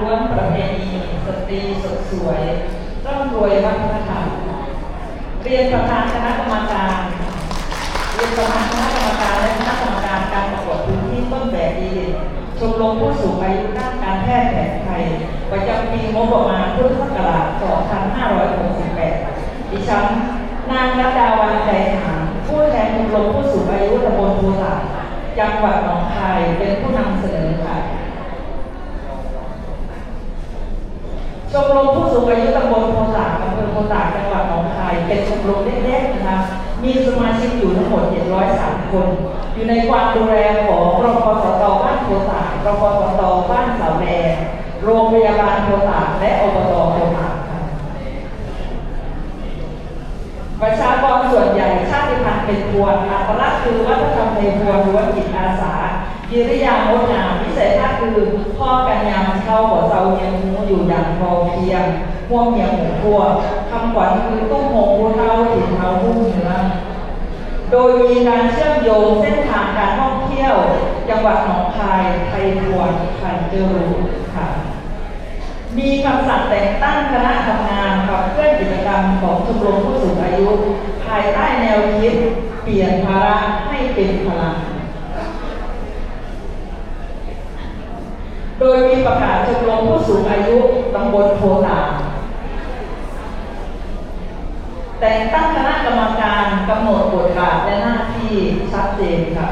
ล้วนประเพณีสตรีสดสวยร่ำรวยวัฒนธรรมเรียนประธานคณะกรรมการเรียนประธานคณะกรรมการและคณะกรรมการการประกวดพื้นที่ต้นแบบดีเด่นชมรมผู้สูงอายุด้านการแพทย์แผนไทยประจำปีงบประมาณพุทธศักราช 2568 ดิฉันนางรัตดาวันใจหางผู้แทนชมรมผู้สูงอายุตำบลโพธิ์สาจังหวัดหนองคายเป็นผู้นำเสนอค่ะ ชมรมผู้สูงอายุตำบลโพสากอำเภอโพสากจังหวัดหนองคาย เป็นชมรมเล็กๆนะคะมีสมาชิกอยู่ทั้งหมด 703 คน อยู่ในความดูแลของรพสตบ้านโพสากรพสตบ้านเสาแดงโรงพยาบาลโพสากและอบตโพสากประชากรส่วนใหญ่ชาติพันธุ์เป็นพวนอัตลักษณ์คือวัฒนธรรมในพวนล้วนจิตอาสากิริยางดงาม วิสัยทัศน์คือพ่อกันยามเช่าหัวเซาเยียงหูอยู่อย่างพอเพียงม่วงเหมียงหมูพัวคำขวัญคือตุ้มโฮงผู้เท่าถิ่นเท้าผู้เหนือโดยมีการเชื่อมโยงเส้นทางการท่องเที่ยว จังหวัดหนองคายไทยพวนขันเจรูค่ะ มีคำสั่งแต่งตั้งคณะทำงานขับเคลื่อนกิจกรรมของชมรมผู้สูงอายุ ภายใต้แนวคิด เปลี่ยนภาระให้เป็นพลัง โดยมีประกาศชมรมผู้สูงอายุตำบลโพธิ์ตาแต่งตั้งคณะกรรมการกำหนดบทบาทและหน้าที่ชัดเจนค่ะ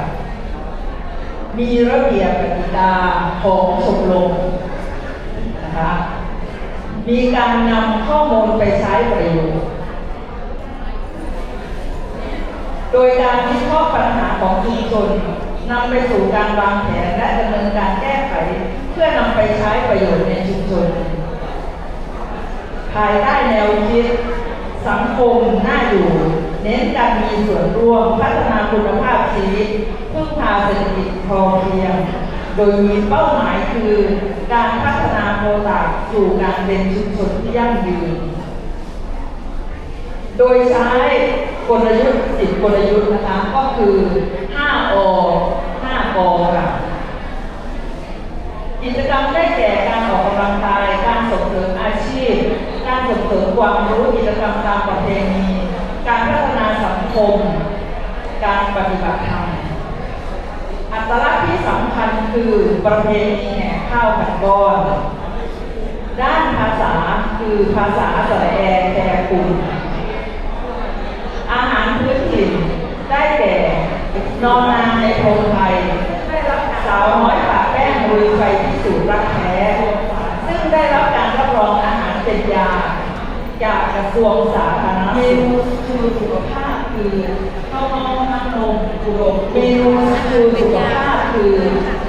มีระเบียบกติกาของชมรมนะคะมีการนำข้อมูลไปใช้ประโยชน์ โดยการวิเคราะห์ปัญหาของชุมชนนำไปสู่การวางแผนและดำเนินการแก้ เพื่อนำไปใช้ประโยชน์ในชุมชน ภายใต้แนวคิด สังคมน่าอยู่ เน้นการมีส่วนร่วมพัฒนาคุณภาพชีวิตพึ่งพาเศรษฐกิจพอเพียง โดยมีเป้าหมายคือ การพัฒนาโปรตักสู่การเป็นชุมชนที่ยั่งยืน โดยใช้กลยุทธ์สิบกลยุทธ์นะคะก็คือ5อ5กค่ะ กิจกรรมได้แก่การออกกำลังกาย การส่งเสริมอาชีพ การส่งเสริมความรู้กิจกรรมตามประเพณี การพัฒนาสังคม การปฏิบัติธรรม อัตลักษณ์ที่สำคัญคือประเพณีแห่ข้าวผัดก้อน ด้านภาษาคือภาษาสระแอแคกุลอาหารพื้นถิ่นได้แก่นอนนางในโพรงไทยได้รับสาวน้อยปาก แป้งลุยไฟพิสูจน์รักแท้ ซึ่งได้รับการรับรองอาหารเป็นยา จากกระทรวงสาธารณสุขเมนูคือสุขภาพคือข้าวเม่าน้ำนมอุดมเมนูคือสุขภาพคือ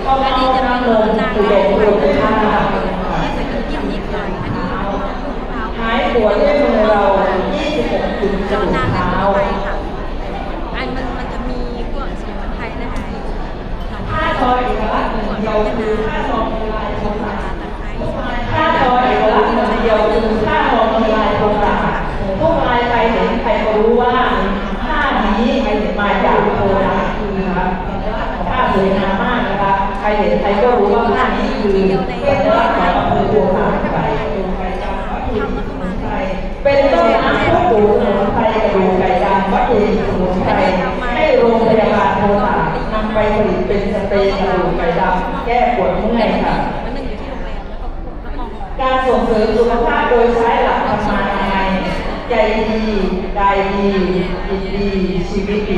ข้าวเม่าน้ำนมอุดมอุดมภาพที่ใส่กระเทียมนิดหน่อยอันนี้มะพร้าหายปวดด้วยมือเรา26จุดกระเจ้าดูกนางเท้า ใครเห็นใครก็รู้ว่าค่านี้มาจากโทรศัพท์นะครั สเปรย์กระดูกไก่ดำแก้ปวดเมื่อยค่ะ การส่งเสริมสุขภาพโดยใช้หลักธรรมานัยใจดีกายดีจิตดีชีวิตดี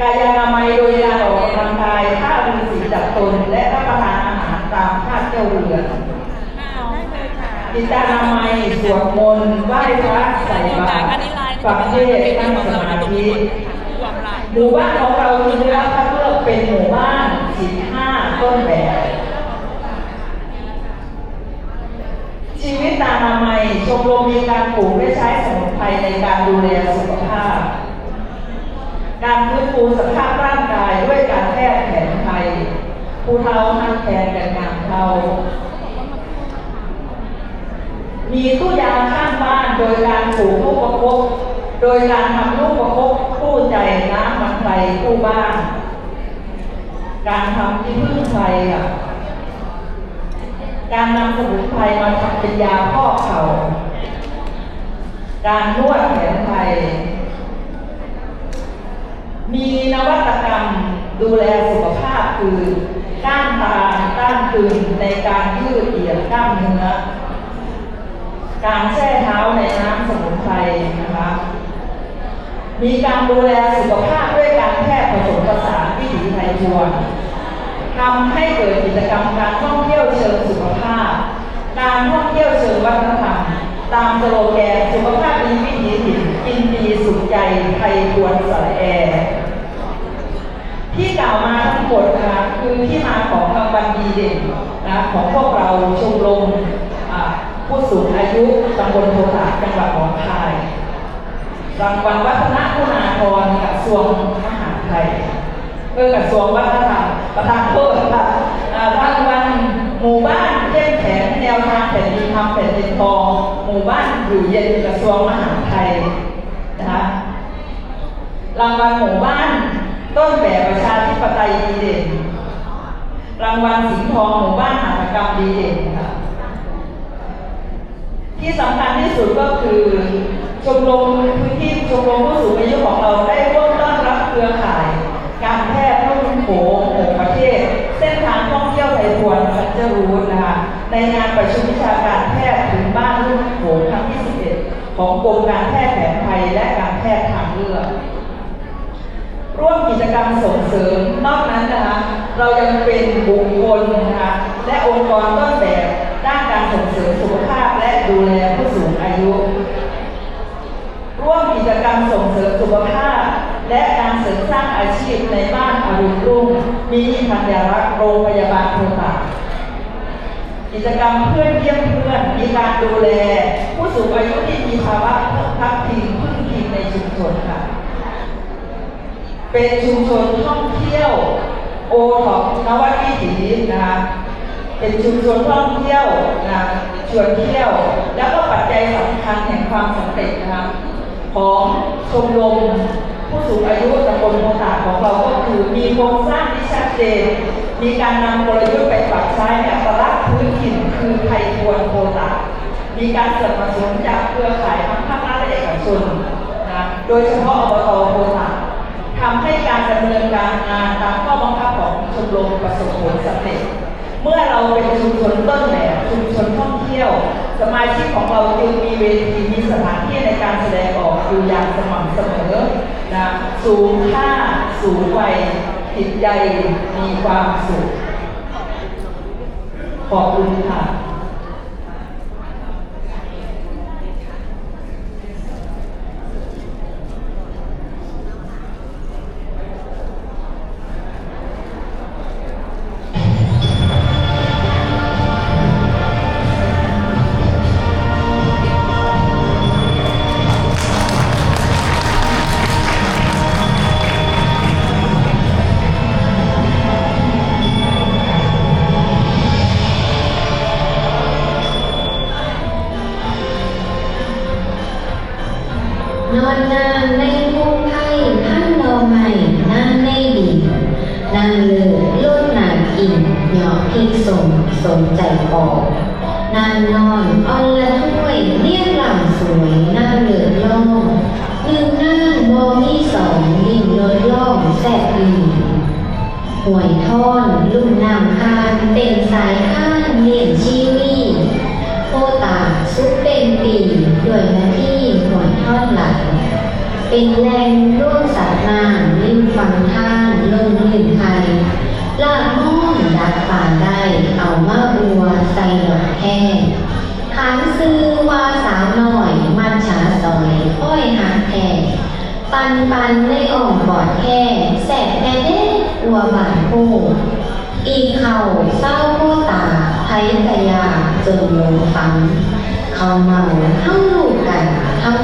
กายอนามัยโดยการออกกำลังกายท่ามือสีดับตนและรับประทานอาหารตามท่าเจ้าเรือนจิตอนามัยสวดมนต์ไหว้พระใส่บาตรฟังเทศนั่งสมาธิรวมลายหมู่บ้านของเราจึงได้รับคัด เป็นหมู่บ้านสิบห้าต้นแบบ ชีวิตตามอนามัยชมรมมีการปลูกและใช้สมุนไพรในการดูแลสุขภาพ การฟื้นฟูสภาพร่างกายด้วยการแพทย์แผนไทยผู้เฒ่าทันแทนกันงานเฒ่ามีตู้ยาข้างบ้านโดยการปลูกลูกประคบโดยการทำลูกประคบคู่ใจน้ำมันไฟคู่บ้าน การทำที่พึ่งไฟค่ะ การนำสมุนไพรมาทำเป็นยาพอกเข่าการนวดแผนไทย มีนวัตกรรมดูแลสุขภาพคือต้านทานต้านตึงในการยืดเหยียดกล้ามเนื้อ การแช่เท้าในน้ำสมุนไพรนะคะ มีการดูแลสุขภาพด้วยการแพทย์ผสมผสานวิถีไท ยทวนทำให้เกิดกิจกรรมการท่องเที่ยวเชิงสุขภาพ การท่องเที่ยวเชิงวัฒนธรรม ตามสโลแกนสุขภาพดีวิถีถิ่นกินดีสุขใจไทยควรสายแอร์ที่กล่าวมาทั้งหมดนะคะคือที่มาของรางวัลดีเด่นนะของพวกเราชมรมผู้สูงอายุตำบลโพธาจังหวัดหนองคายรางวัลวัฒนคุณาภรณ์กระทรวงมหาดไทย เพื่อกระทรวงวัฒนธรรมประธานโทษค่ะรางวัลหมู่บ้านเข้มแข็งแนวทางแผ่นดินทำแผ่นดินทอง หมู่บ้านอยู่เย็นกระทรวงมหาดไทยนะคะรางวัลหมู่บ้านต้นแบบประชาธิปไตยดีเด่น รางวัลสิงห์ทองหมู่บ้านหัตถกรรมดีเด่นค่ะที่สำคัญที่สุดก็คือชมรมพื้นที่ชมรมผู้สูงอายุของเราได้ร่วมต้อนรับเครือข่าย การแพทย์รุ่นโขงหกประเทศ เส้นทางท่องเที่ยวไทยท รูทนะคะในงานประชุมวิชาการแพทย์ถึงบ้านรุ่นโขงครั้งที่ 11 ของกรมการแพทย์แผนไทยและการแพทย์ทางเลือกร่วมกิจกรรมส่งเสริมนอกนั้นนะคะเรายังเป็นบุคคลนะคะและองค์กรต้นแบบด้านการส่งเสริมสุขภาพและดูแลผู้สูงอายุ ร่วมกิจกรรมส่งเสริมสุขภาพ และการเสริมสร้างอาชีพในบ้านอรุณรุ่งมีพันยารักษ์โรงพยาบาลโพธิ์ตาก กิจกรรมเพื่อนเยี่ยมเพื่อน มีการดูแล ผู้สูงอายุที่มีภาวะพักพิงพึ่งพิงในชุมชนค่ะ เป็นชุมชนท่องเที่ยว โอท็อปนวัดวิถีนะคะเป็นชุมชนท่องเที่ยวนะชวนเที่ยว แล้วก็ปัจจัยสำคัญแห่งความสำเร็จนะคะของชมรม ผู้สูงอายุตำบลโพตาของเราก็คือมีโครงสร้างที่ชัดเจน มีการนำกลยุทธ์ไปปรับใช้ในอัตลักษณ์พื้นถิ่นคือไทยทวนโพตามีการสนับสนุนจากเครือข่ายทั้งภาครัฐและเอกชนนะโดยเฉพาะอบตโพตาทำให้การดำเนินการงานตามข้อบังคับของชมรมประสบผลสำเร็จเมื่อเราเป็นชุมชนต้นแบบชุมชนท่องเที่ยว สมาชิกของเราจึงมีเวทีมีสถานที่ในการแสดงออกอยู่อย่างสม่ำเสมอ นะสูงค่าสูงวัยจิตใจมีความสุข ขอบคุณค่ะ นอนนางในมุงไพ่พันดอกไม้นาในดินาเลือลดหนากินหยอกพริสมสมใจออกนางนอนอ่อนละถ้วยเรียกหลังสวยนาเหลือล่องหนึ่งนาบอมีสองดิ่งลอยล่องแสบอีหวยท่อนลุ่มน้ำคานเป็นสายข้านเลียงชีวีโคตาซุปเป็นปีด้วยนาที เป็นแรงร่วมสัตว์น้ำริมฝั่งท่านลงลื่นไทยลากม่อนดักป่าได้เอามาบัวใส่ดอกแค่ขานซื้อว่าสาวหน่อยมันฉาซอยอ้อยหางแท่ปันปันในอ่อมกอดแค่แสบแน่เด้อัวบานโพอีเข่าเศร้าโคตาไทยกะยาจนลงฟัง เขาเมาเท่าลูกกัน เท่า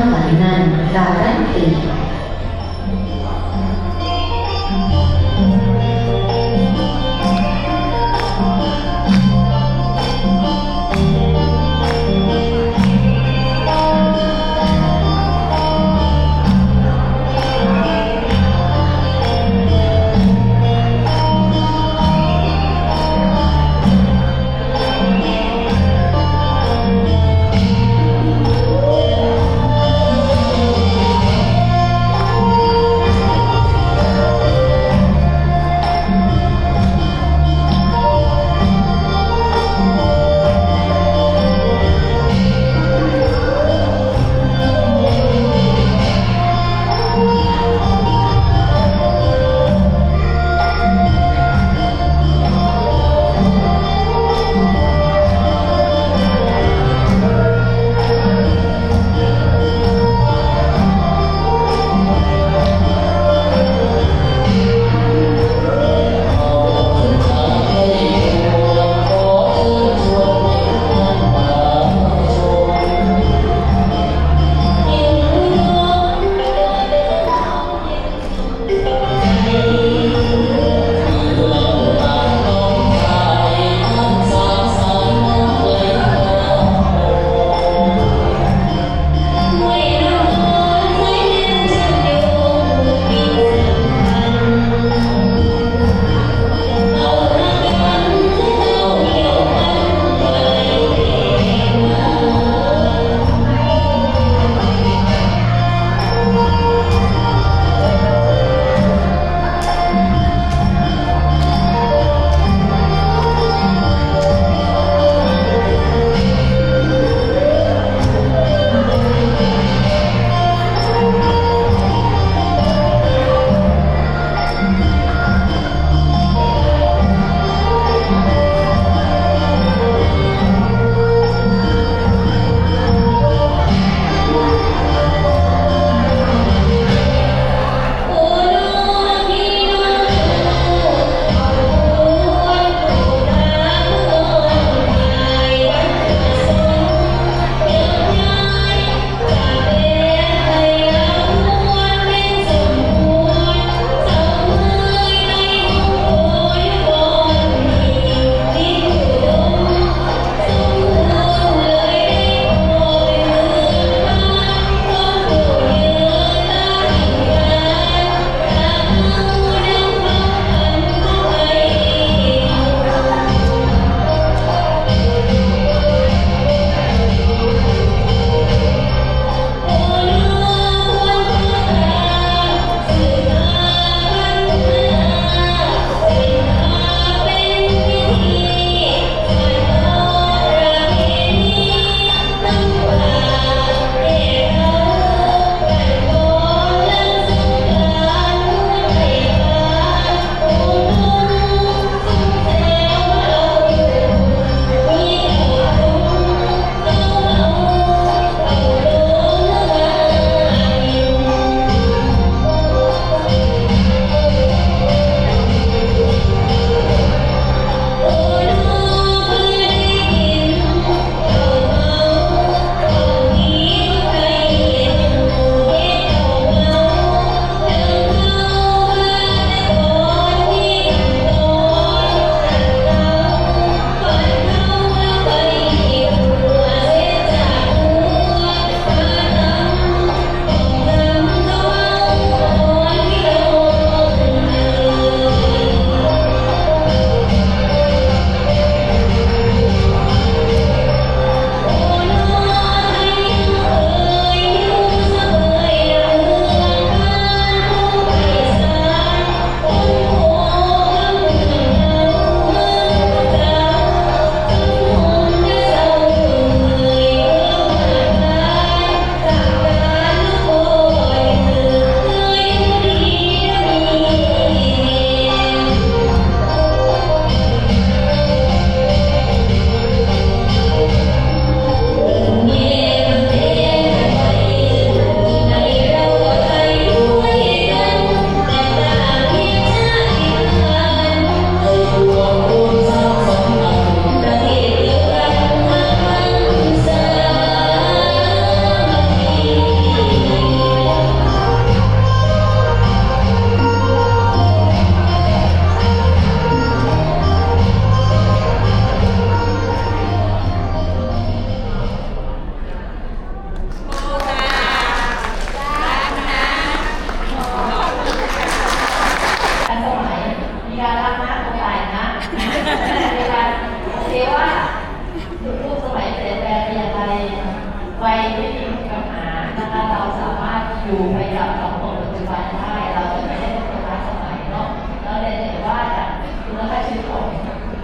ไม่มีปัญหานะคะเราสามารถอยู่ไปกับสังคมปัจจุบันได้เราจะไม่ได้ต้องไปล้าสมัยเนาะเราเรียเห็นว่าจาบคุณภาพชีวิตของ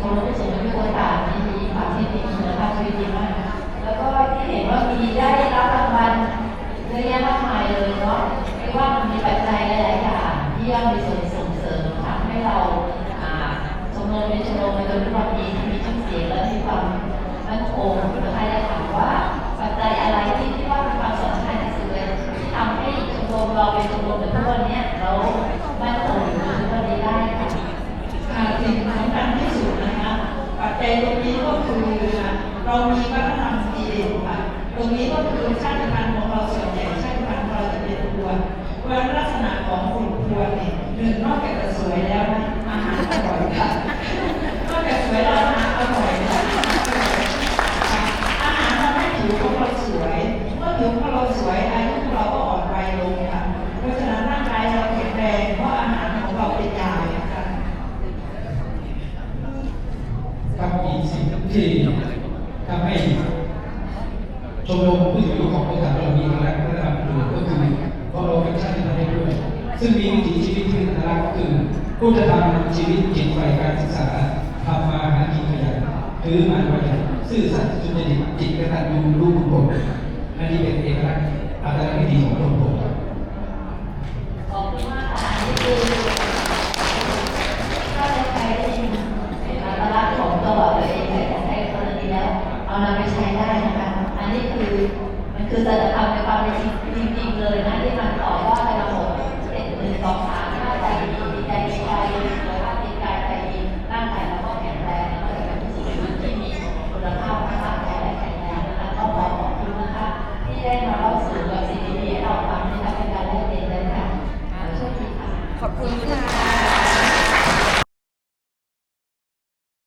คนรุ่นสูงอายุต่างๆมีความที่มีคุณภาพชีวิตดีมาก แล้วก็ที่เห็นว่ามีได้รับรางวัลเยอะแยะมากมายเลยเนาะไม่ว่ามันมีปัจจัยหลายๆอย่างที่ย่อมมีส่วนส่งเสริมทำให้เราสมรมเป็นชมรมในตัวทุกวันนี้ที่มีชื่อเสียงและมีความมั่นคง เราเป็นชมรมในทุกวันเนี้ยเรามั่นคงอยู่ในทุกวันนี้ได้ค่ะ ค่ะสิ่งสำคัญที่สุดนะคะ ปัจจัยตรงนี้ก็คือเรามีวัฒนธรรมจีนค่ะ ตรงนี้ก็คือชาติพันธุ์ของเราส่วนใหญ่ชาติพันธุ์ของเราจะเป็นพวนเพราะฉะนั้นลักษณะของคนพวนเนี่ยหนึ่งนอกจากจะสวยแล้วนะอาหารอร่อยค่ะนอกจากสวยแล้วอาหารอร่อยค่ะอาหารทำให้ผิวของเราสวย เมื่อผิวของเราสวยอายุของเราก็อ่อนวัยลงค่ะ เพราะฉะนั้นร่างกายเราแข็งแรงเพราะอาหารของเราเป็นยาค่ะ ครับอีกสิ่ง ที่ทำให้ชมรมผู้สูงอายุของบริษัทเรามีอัตลักษณ์ระดับหนึ่งก็คือเพราะเราเป็นชาติพันธุ์ด้วย ซึ่งมีวิถีชีวิตที่นอัตลักก็คือผู้จะทำชีวิตจิตใฝ่การศึกษาทำมาหากินขยันถือมาขยันซื่อสัตย์สุจริตจิตกตัญญูรู้คุณคนอันนี้เป็นเอกลักษณ์อัตลักษณ์ที่ดีของชมรม